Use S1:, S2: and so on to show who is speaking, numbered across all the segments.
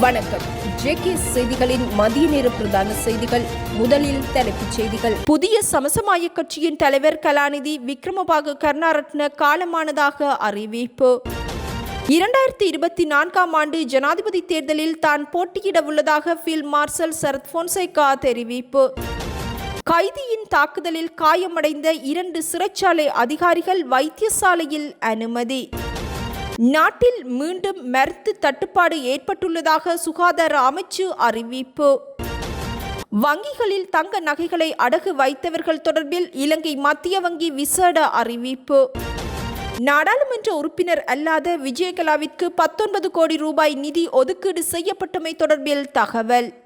S1: வணக்கம். ஜேகே செய்திகளின் மதிய நேர பிரதான செய்திகள் முதலில் தலைப்புச் செய்திகள். புதிய சமசமாய கட்சியின் தலைவர் கலாநிதி விக்ரமபாகு கருணாரத்ன காலமானதாக அறிவிப்பு. இரண்டாயிரத்தி இருபத்தி நான்காம் ஆண்டு ஜனாதிபதி தேர்தலில் தான் போட்டியிட உள்ளதாக ஃபீல்ட் மார்ஷல் சரத் பொன்சேகா தெரிவிப்பு. கைதியின் தாக்குதலில் காயமடைந்த இரண்டு சிறைச்சாலை அதிகாரிகள் வைத்தியசாலையில் அனுமதி. நாட்டில் மீண்டும் மருந்து தட்டுப்பாடு ஏற்பட்டுள்ளதாக சுகாதார அமைச்சு அறிவிப்பு. வங்கிகளில் தங்க நகைகளை அடகு வைத்தவர்கள் தொடர்பில் இலங்கை மத்திய வங்கி விசேட அறிவிப்பு. நாடாளுமன்ற உறுப்பினர் அல்லாத விஜயகலாவிற்கு பத்தொன்பது கோடி ரூபாய் நிதி ஒதுக்கீடு செய்யப்பட்டமை தொடர்பில் தகவல்.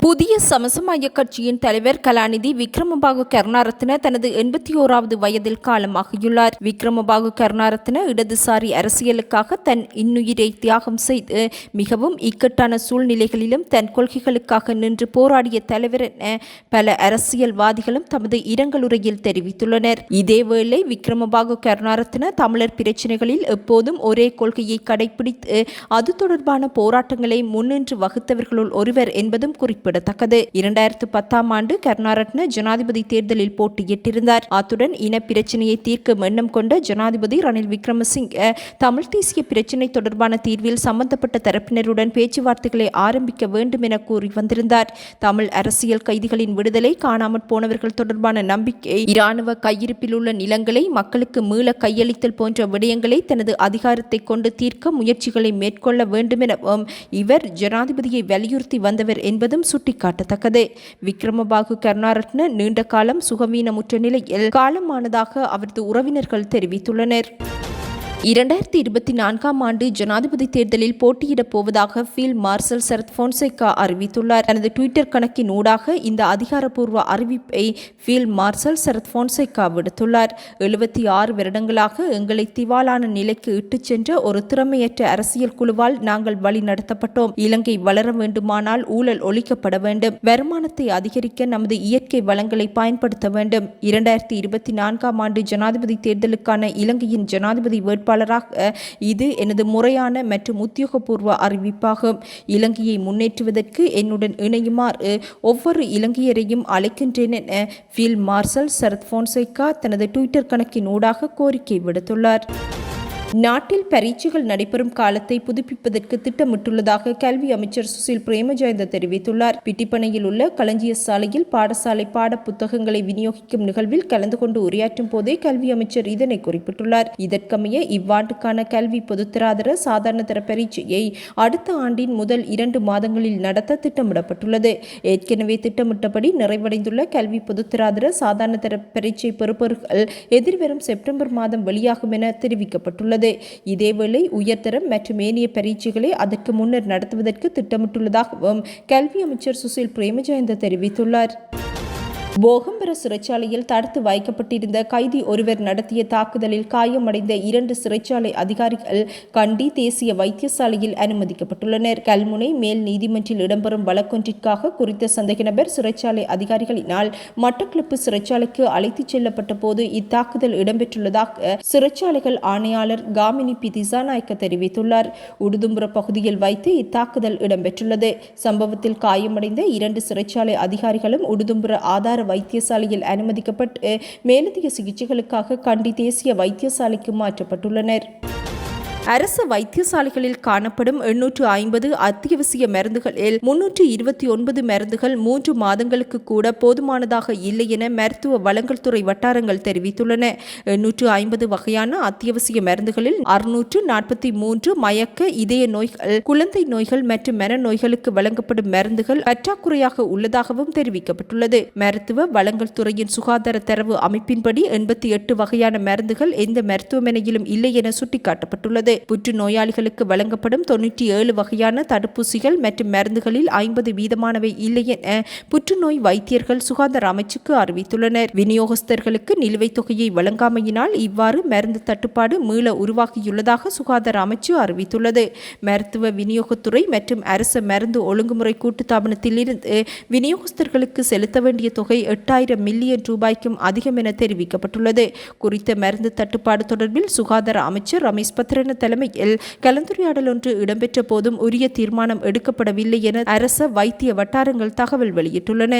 S1: புதிய சமசமாய கட்சியின் தலைவர் கலாநிதி விக்ரமபாகு கருணாரத்ன தனது எண்பத்தி ஓராவது வயதில் காலமாகியுள்ளார். விக்ரமபாகு கருணாரத்ன இடதுசாரி அரசியலுக்காக தன் இன்னுயிரை தியாகம் செய்து மிகவும் இக்கட்டான சூழ்நிலைகளிலும் தன் கொள்கைகளுக்காக நின்று போராடிய தலைவர் என பல அரசியல்வாதிகளும் தமது இரங்கலுரையில் தெரிவித்துள்ளனர். இதேவேளை விக்ரமபாகு கருணாரத்ன தமிழர் பிரச்சினைகளில் எப்போதும் ஒரே கொள்கையை கடைபிடித்து அது தொடர்பான போராட்டங்களை முன்னின்று வகுத்தவர்களுள் ஒருவர் என்பதும் குறிப்பிடத்தக்கது. இரண்டாயிரத்து பத்தாம் ஆண்டு கருணாரட்ன ஜனாதிபதி தேர்தலில் போட்டியிட்டிருந்தார். அத்துடன் இன பிரச்சினையை தீர்க்கும் எண்ணம் கொண்ட ஜனாதிபதி ரணில் விக்ரமசிங்க தமிழ் தேசிய பிரச்சினை தொடர்பான தீர்வில் சம்பந்தப்பட்ட தரப்பினருடன் பேச்சுவார்த்தைகளை ஆரம்பிக்க வேண்டும் என கூறி வந்திருந்தார். தமிழ் அரசியல் கைதிகளின் விடுதலை காணாமற் போனவர்கள் தொடர்பான நம்பிக்கை இராணுவ கையிருப்பில் உள்ள நிலங்களை மக்களுக்கு மீள கையளித்தல் போன்ற விடயங்களை தனது அதிகாரத்தை கொண்டு தீர்க்க முயற்சிகளை மேற்கொள்ள வேண்டும் எனவும் இவர் ஜனாதிபதியை வலியுறுத்தி வந்தவர் என்பதும் சுட்டிக்காட்டத்தக்கது. விக்ரமபாகு கருணாரத்ன நீண்ட காலம் சுகவீனமுற்ற நிலையில் காலமானதாக அவரது உறவினர்கள் தெரிவித்துள்ளனர். இரண்டாயிரத்தி இருபத்தி நான்காம் ஆண்டு ஜனாதிபதி தேர்தலில் போட்டியிடப் போவதாக ஃபீல்ட் மார்சல் சரத் போன்சேகா அறிவித்துள்ளார். தனது ட்விட்டர் கணக்கின் ஊடாக இந்த அதிகாரப்பூர்வ அறிவிப்பை ஃபீல்ட் மார்சல் சரத் போன்சேகா விடுத்துள்ளார். எழுபத்தி ஆறு வருடங்களாக எங்களை திவாலான நிலைக்கு இட்டுச் சென்ற ஒரு திறமையற்ற அரசியல் குழுவால் நாங்கள் வழி நடத்தப்பட்டோம் இலங்கை வளர வேண்டுமானால் ஊழல் ஒழிக்கப்பட வேண்டும். வருமானத்தை அதிகரிக்க நமது இயற்கை வளங்களை பயன்படுத்த வேண்டும். இரண்டாயிரத்தி இருபத்தி நான்காம் ஆண்டு ஜனாதிபதி தேர்தலுக்கான இலங்கையின் ஜனாதிபதி வேட்பு வேட்பாளராக இது எனது முறையான மற்றும் உத்தியோகபூர்வ அறிவிப்பாகும். இலங்கையை முன்னேற்றுவதற்கு என்னுடன் இணையுமாறு ஒவ்வொரு இலங்கையரையும் அழைக்கின்றேன் என ஃபீல்ட் மார்ஷல் சரத் போன்சேகா தனது ட்விட்டர் கணக்கின் ஊடாக கோரிக்கை விடுத்துள்ளார். நாட்டில் பரீட்சைகள் நடைபெறும் காலத்தை புதுப்பிப்பதற்கு திட்டமிட்டுள்ளதாக கல்வி அமைச்சர் சுசில் பிரேமஜயந்த தெரிவித்துள்ளார். பிட்டிப்பனையில் உள்ள களஞ்சிய சாலையில் பாடசாலை பாட புத்தகங்களை விநியோகிக்கும் நிகழ்வில் கலந்து கொண்டு உரையாற்றும் போதே கல்வி அமைச்சர் இதனை குறிப்பிட்டுள்ளார். இதற்கமைய இவ்வாண்டுக்கான கல்வி பொதுத்தராதர சாதாரண தர பரீட்சையை அடுத்த ஆண்டின் முதல் இரண்டு மாதங்களில் நடத்த திட்டமிடப்பட்டுள்ளது. ஏற்கனவே திட்டமிட்டபடி நிறைவடைந்துள்ள கல்வி பொதுத்தராதர சாதாரண தர பரீட்சை பெறுபவர்கள் எதிர்வரும் செப்டம்பர் மாதம் வெளியாகும் என தெரிவிக்கப்பட்டுள்ளது. உள்ளது. இதேவேளை உயர்தரம் மற்றும் ஏனைய பரீட்சைகளை அதற்கு முன்னர் நடத்துவதற்கு திட்டமிட்டுள்ளதாகவும் கல்வி அமைச்சர் சுசில் பிரேமஜயந்த தெரிவித்துள்ளார். போகம்பர சிறைச்சாலையில் தடுத்து வைக்கப்பட்டிருந்த கைதி ஒருவர் நடத்திய தாக்குதலில் காயமடைந்த இரண்டு சிறைச்சாலை அதிகாரிகள் கண்டி தேசிய வைத்தியசாலையில் அனுமதிக்கப்பட்டுள்ளனர். கல்முனை மேல் நீதிமன்றில் இடம்பெறும் வழக்கொன்றிற்காக குறித்த சந்தேக நபர் சிறைச்சாலை அதிகாரிகளினால் மட்டக்களப்பு சிறைச்சாலைக்கு அழைத்துச் செல்லப்பட்ட போது இத்தாக்குதல் இடம்பெற்றுள்ளதாக சிறைச்சாலைகள் ஆணையாளர் காமினி பி. திசாநாயக்க தெரிவித்துள்ளார். உடுதும்புற பகுதியில் வைத்து இத்தாக்குதல் இடம்பெற்றுள்ளது. சம்பவத்தில் காயமடைந்த இரண்டு சிறைச்சாலை அதிகாரிகளும் உடுதும்புற ஆதார வைத்தியசாலையில் அனுமதிக்கப்பட்டு மேலதிக சிகிச்சைகளுக்காக கண்டி தேசிய வைத்தியசாலைக்கு மாற்றப்பட்டுள்ளனர். அரசு வைத்தியசாலைகளில் காணப்படும் எண்ணூற்று ஐம்பது அத்தியாவசிய மருந்துகளில் முன்னூற்று இருபத்தி ஒன்பது மருந்துகள் மூன்று மாதங்களுக்கு கூட போதுமானதாக இல்லை என மருத்துவ வளங்கள் துறை வட்டாரங்கள் தெரிவித்துள்ளன. எண்ணூற்று ஐம்பது வகையான அத்தியாவசிய மருந்துகளில் அறுநூற்று நாற்பத்தி மூன்று மயக்க இதய நோய்கள் குழந்தை நோய்கள் மற்றும் மன நோய்களுக்கு வழங்கப்படும் மருந்துகள் பற்றாக்குறையாக உள்ளதாகவும் தெரிவிக்கப்பட்டுள்ளது. மருத்துவ வளங்கள் துறையின் சுகாதார தரவு அமைப்பின்படி எண்பத்தி எட்டு வகையான மருந்துகள் எந்த மருத்துவமனையிலும் இல்லை என சுட்டிக்காட்டப்பட்டுள்ளது. புற்று நோயாளிகளுக்கு வழங்கப்படும் தொன்னூற்றி ஏழு வகையான தடுப்பூசிகள் மற்றும் மருந்துகளில் ஐம்பது வீதமானவை இல்லை என புற்றுநோய் வைத்தியர்கள் சுகாதார அமைச்சுக்கு அறிவித்துள்ளனர். விநியோகஸ்தர்களுக்கு நிலுவைத் தொகையை வழங்காமையினால் இவ்வாறு மருந்து தட்டுப்பாடு மீள உருவாகியுள்ளதாக சுகாதார அமைச்சு அறிவித்துள்ளது. மருத்துவ விநியோகத்துறை மற்றும் அரசு மருந்து ஒழுங்குமுறை கூட்டுத்தாபனத்திலிருந்து விநியோகஸ்தர்களுக்கு செலுத்த வேண்டிய தொகை எட்டாயிரம் மில்லியன் ரூபாய்க்கும் அதிகம் என தெரிவிக்கப்பட்டுள்ளது. குறித்த மருந்து தட்டுப்பாடு தொடர்பில் சுகாதார அமைச்சர் ரமேஷ் பத்ரன தலைமையில் கலந்துரையாடல் ஒன்று இடம்பெற்ற போதும் உரிய தீர்மானம் எடுக்கப்படவில்லை என அரச வைத்திய வட்டாரங்கள் தகவல் வெளியிட்டுள்ளன.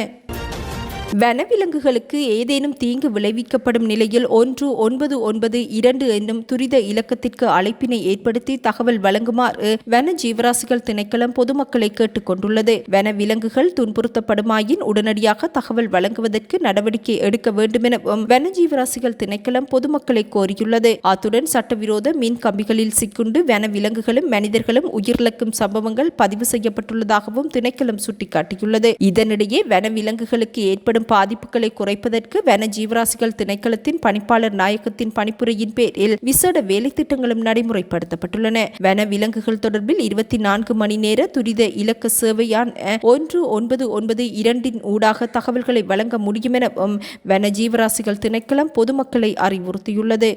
S1: வனவிலங்குகளுக்கு ஏதேனும் தீங்கு விளைவிக்கப்படும் நிலையில் ஒன்று ஒன்பது ஒன்பது இரண்டு என்னும் துரித இலக்கத்திற்கு அழைப்பினை ஏற்படுத்தி தகவல் வழங்குமாறு வன ஜீவராசிகள் திணைக்களம் பொதுமக்களை கேட்டுக் கொண்டுள்ளது வனவிலங்குகள் துன்புறுத்தப்படுமாயின் உடனடியாக தகவல் வழங்குவதற்கு நடவடிக்கை எடுக்க வேண்டும் எனவும் வன ஜீவராசிகள் திணைக்களம் பொதுமக்களை கோரியுள்ளது. அத்துடன் சட்டவிரோத மின் கம்பிகளில் சிக்குண்டு வனவிலங்குகளும் மனிதர்களும் உயிரிழக்கும் சம்பவங்கள் பதிவு செய்யப்பட்டுள்ளதாகவும் திணைக்களம் சுட்டிக்காட்டியுள்ளது. இதனிடையே வனவிலங்குகளுக்கு ஏற்படும் ஏற்படும் பாதிப்புகளை குறைப்பதற்கு வன ஜீவராசிகள் திணைக்களத்தின் பணிப்பாளர் நாயகத்தின் பணிப்புரையின் பேரில் விசேட வேலை திட்டங்களும் நடைமுறைப்படுத்தப்பட்டுள்ளன. வன விலங்குகள் தொடர்பில் இருபத்தி நான்கு மணி நேர துரித இலக்க சேவையான ஒன்று ஒன்பது ஒன்பது இரண்டின் ஊடாக தகவல்களை வழங்க முடியும் எனவும் வன ஜீவராசிகள் திணைக்களம் பொதுமக்களை அறிவுறுத்தியுள்ளது.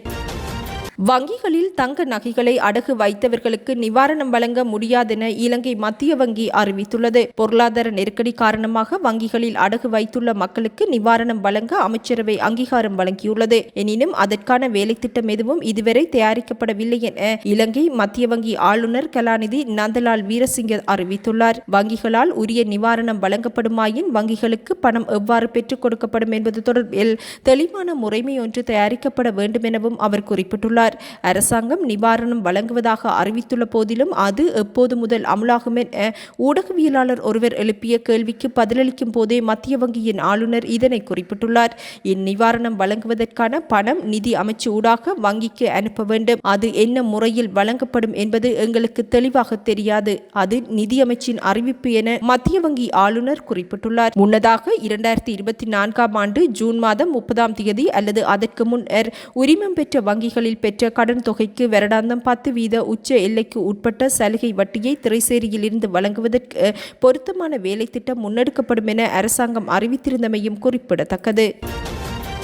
S1: வங்கிகளில் தங்க நகைகளை அடகு வைத்தவர்களுக்கு நிவாரணம் வழங்க முடியாதென இலங்கை மத்திய வங்கி அறிவித்துள்ளது. பொருளாதார நெருக்கடி காரணமாக வங்கிகளில் அடகு வைத்துள்ள மக்களுக்கு நிவாரணம் வழங்க அமைச்சரவை அங்கீகாரம் வழங்கியுள்ளது. எனினும் அதற்கான வேலை திட்டம் எதுவும் இதுவரை தயாரிக்கப்படவில்லை என இலங்கை மத்திய வங்கி ஆளுநர் கலாநிதி நந்தலால் வீரசிங்க அறிவித்துள்ளார். வங்கிகளால் உரிய நிவாரணம் வழங்கப்படுமாயின் வங்கிகளுக்கு பணம் எவ்வாறு பெற்றுக் கொடுக்கப்படும் என்பது தொடர்பில் தெளிவான முறைமை ஒன்று தயாரிக்கப்பட வேண்டும் எனவும் அவர் குறிப்பிட்டுள்ளார். தெரிவித்தார் அரசாங்கம் நிவாரணம் வழங்குவதாக அறிவித்துள்ள போதிலும் அது எப்போது முதல் அமலாகும் என ஊடகவியலாளர் ஒருவர் எழுப்பிய கேள்விக்கு பதிலளிக்கும் போதே மத்திய வங்கியின் ஆளுநர் இதனை குறிப்பிட்டுள்ளார். இந்நிவாரணம் வழங்குவதற்கான பணம் நிதி அமைச்சு ஊடாக வங்கிக்கு அனுப்ப வேண்டும். அது என்ன முறையில் வழங்கப்படும் என்பது எங்களுக்கு தெளிவாக தெரியாது. அது நிதி அமைச்சின் அறிவிப்பு என மத்திய வங்கி ஆளுநர் குறிப்பிட்டுள்ளார். முன்னதாக இரண்டாயிரத்தி இருபத்தி நான்காம் ஆண்டு ஜூன் மாதம் முப்பதாம் தேதி அல்லது அதற்கு முன்னர் உரிமம் பெற்ற வங்கிகளில் பெற்ற கடன் தொகைக்கு வருடாந்தம் பத்து வீத உச்ச எல்லைக்கு உட்பட்ட சலுகை வட்டியை திரைசேரியில் இருந்து வழங்குவதற்கு பொருத்தமான வேலை திட்டம் முன்னெடுக்கப்படும் என அரசாங்கம் அறிவித்திருந்தமையும் குறிப்பிடத்தக்கது.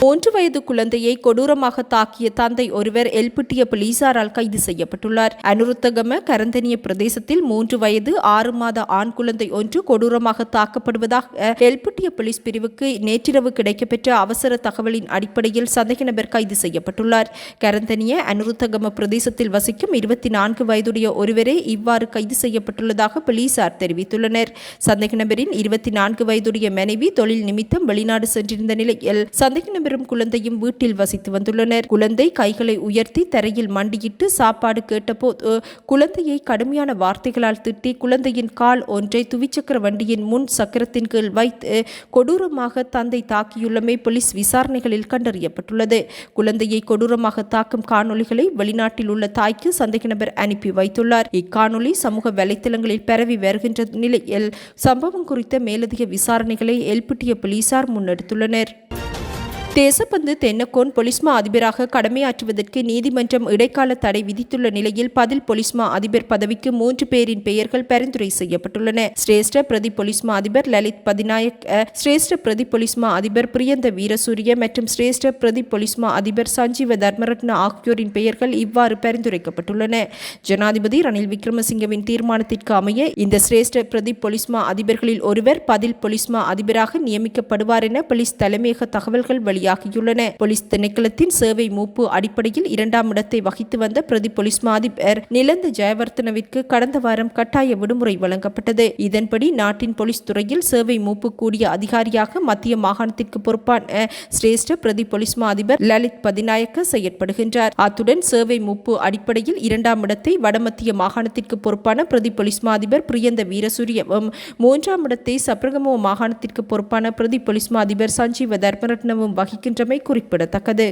S1: ஒன்று வயது குழந்தையை கொடூரமாக தாக்கிய தந்தை ஒருவர் எல்பிட்டிய போலீசாரால் கைது செய்யப்பட்டுள்ளார். அனுருத்தகம கரந்தனிய பிரதேசத்தில் மூன்று வயது ஆறு மாத ஆண் குழந்தை ஒன்று கொடூரமாக தாக்கப்படுவதாக எல்பிட்டிய போலீஸ் பிரிவுக்கு நேற்றிரவு கிடைக்கப்பெற்ற அவசர தகவலின் அடிப்படையில் சந்தேக நபர் கைது செய்யப்பட்டுள்ளார். கரந்தனிய அனுருத்தகம பிரதேசத்தில் வசிக்கும் இருபத்தி நான்கு வயதுடைய ஒருவரே இவ்வாறு கைது செய்யப்பட்டுள்ளதாக போலீசார் தெரிவித்துள்ளனர். சந்தேக நபரின் இருபத்தி நான்கு வயதுடைய மனைவி தொழில் நிமித்தம் வெளிநாடு சென்றிருந்த நிலையில் சந்தேக நபர் பெரும் குழந்தையும் வீட்டில் வசித்து வந்துள்ளனர். குழந்தை கைகளை உயர்த்தி தரையில் மண்டியிட்டு சாப்பாடு கேட்டபோது குழந்தையை கடுமையான வார்த்தைகளால் திட்டி குழந்தையின் கால் ஒன்றை துவிச்சக்கர வண்டியின் முன் சக்கரத்தின் கீழ் வைத்து கொடூரமாக தந்தை தாக்கியுள்ளமை போலீஸ் விசாரணைகளில் கண்டறியப்பட்டுள்ளது. குழந்தையை கொடூரமாக தாக்கும் காணொலிகளை வெளிநாட்டில் உள்ள தாய்க்கு சந்தேக நபர் அனுப்பி வைத்துள்ளார். இக்காணொலி சமூக வலைத்தளங்களில் பரவி வருகின்ற நிலையில் சம்பவம் குறித்த மேலதிக விசாரணைகளை எல்பிட்டிய போலீசார் முன்னெடுத்துள்ளனர். தேசப்பந்து தென்னக்கோன் பொலிஸ்மா அதிபராக கடமையாற்றுவதற்கு நீதிமன்றம் இடைக்கால தடை விதித்துள்ள நிலையில் பதில் பொலிஸ்மா அதிபர் பதவிக்கு மூன்று பேரின் பெயர்கள் பரிந்துரை செய்யப்பட்டுள்ளன. சிரேஷ்ட பிரதி பொலிஸ்மா அதிபர் லலித் பதிநாயக் சிரேஷ்ட பிரதி பொலிஸ்மா அதிபர் பிரியந்த வீரசூரிய மற்றும் சிரேஷ்ட பிரதி பொலிஸ்மா அதிபர் சஞ்சீவ தர்மரத்ன ஆகியோரின் பெயர்கள் இவ்வாறு பரிந்துரைக்கப்பட்டுள்ளன. ஜனாதிபதி ரணில் விக்ரமசிங்கவின் தீர்மானத்திற்கு அமைய இந்த சிரேஷ்ட பிரதி பொலிஸ்மா அதிபர்களில் ஒருவர் பதில் பொலிஸ்மா அதிபராக நியமிக்கப்படுவார் என போலீஸ் தலைமையக தகவல்கள் வெளியாக வெளியாகியுள்ளன போலீஸ் திணைக்களத்தின் சேவை மூப்பு அடிப்படையில் இரண்டாம் இடத்தை வகித்து வந்த பிரதி போலீஸ் மாதிபர் நிலந்த ஜெயவர்த்தனவிற்கு கடந்த வாரம் கட்டாய விடுமுறை வழங்கப்பட்டது. இதன்படி நாட்டின் போலீஸ் துறையில் சேவை மூப்பு கூடிய அதிகாரியாக மத்திய மாகாணத்திற்கு பொறுப்பான சிரேஷ்ட பிரதி போலீஸ் மாதிபர் லலித் பதிநாயக்க செயற்படுகின்றார். அத்துடன் சேவை மூப்பு அடிப்படையில் இரண்டாம் இடத்தை வடமத்திய மாகாணத்திற்கு பொறுப்பான பிரதி போலீஸ் மாதிபர் பிரியந்த வீரசூரியவும் மூன்றாம் இடத்தை சப்ரகமோ மாகாணத்திற்கு பொறுப்பான பிரதி போலீஸ் மாதிபர் சஞ்சீவ தர்மரட்னவும் வகி வகிக்கின்றமை குறிப்பிடத்தக்கது.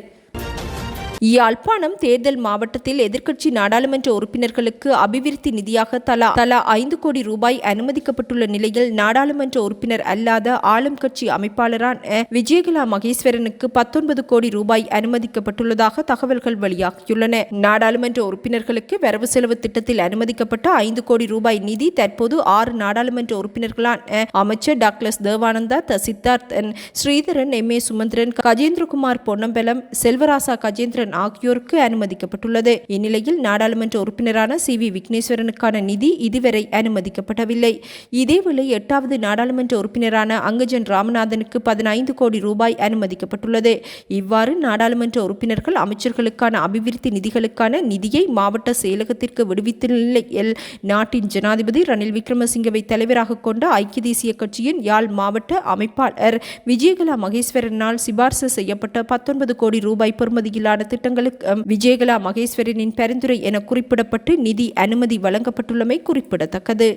S1: யாழ்ப்பாணம் தேர்தல் மாவட்டத்தில் எதிர்க்கட்சி நாடாளுமன்ற உறுப்பினர்களுக்கு அபிவிருத்தி நிதியாக தலா தலா ஐந்து கோடி ரூபாய் அனுமதிக்கப்பட்டுள்ள நிலையில் நாடாளுமன்ற உறுப்பினர் அல்லாத ஆளும் கட்சி அமைப்பாளரான விஜயகலா மகேஸ்வரனுக்கு பத்தொன்பது கோடி ரூபாய் அனுமதிக்கப்பட்டுள்ளதாக தகவல்கள் வெளியாகியுள்ளன. நாடாளுமன்ற உறுப்பினர்களுக்கு வரவு செலவு திட்டத்தில் அனுமதிக்கப்பட்ட ஐந்து கோடி ரூபாய் நிதி தற்போது ஆறு நாடாளுமன்ற உறுப்பினர்களான அமைச்சர் டாக்டர் தேவானந்தா த சித்தார்த்தன் ஸ்ரீதரன் எம் ஏ சுமந்திரன் கஜேந்திரகுமார் பொன்னம்பலம் செல்வராசா கஜேந்திர விக்னேஸ்வரன் ஆகியோருக்கு அனுமதிக்கப்பட்டுள்ளது. இந்நிலையில் நாடாளுமன்ற உறுப்பினரான சி. வி. விக்னேஸ்வரனுக்கான நிதி இதுவரை அனுமதிக்கப்படவில்லை. இதேவேளை எட்டாவது நாடாளுமன்ற உறுப்பினரான அங்கஜன் ராமநாதனுக்கு பதினைந்து கோடி ரூபாய் அனுமதிக்கப்பட்டுள்ளது. இவ்வாறு நாடாளுமன்ற உறுப்பினர்கள் அமைச்சர்களுக்கான அபிவிருத்தி நிதிகளுக்கான நிதியை மாவட்ட செயலகத்திற்கு விடுவித்துள்ள நிலையில் நாட்டின் ஜனாதிபதி ரணில் விக்ரமசிங்கவை தலைவராக கொண்ட ஐக்கிய தேசிய கட்சியின் யாழ் மாவட்ட அமைப்பாளர் விஜயகலா மகேஸ்வரனால் சிபார்சு செய்யப்பட்ட பத்தொன்பது கோடி ரூபாய் பெறுமதியிலான திட்டங்களுக்கு விஜயகலா மகேஸ்வரனின் பரிந்துரை என குறிப்பிடப்பட்டு நிதி அனுமதி வழங்கப்பட்டுள்ளமை குறிப்பிடத்தக்கது.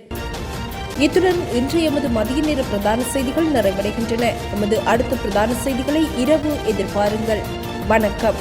S1: இத்துடன் இன்று எமது மதிய நேர பிரதான செய்திகள் நிறைவடைகின்றன. எமது அடுத்த பிரதான செய்திகளை இரவு எதிர்பாருங்கள். வணக்கம்.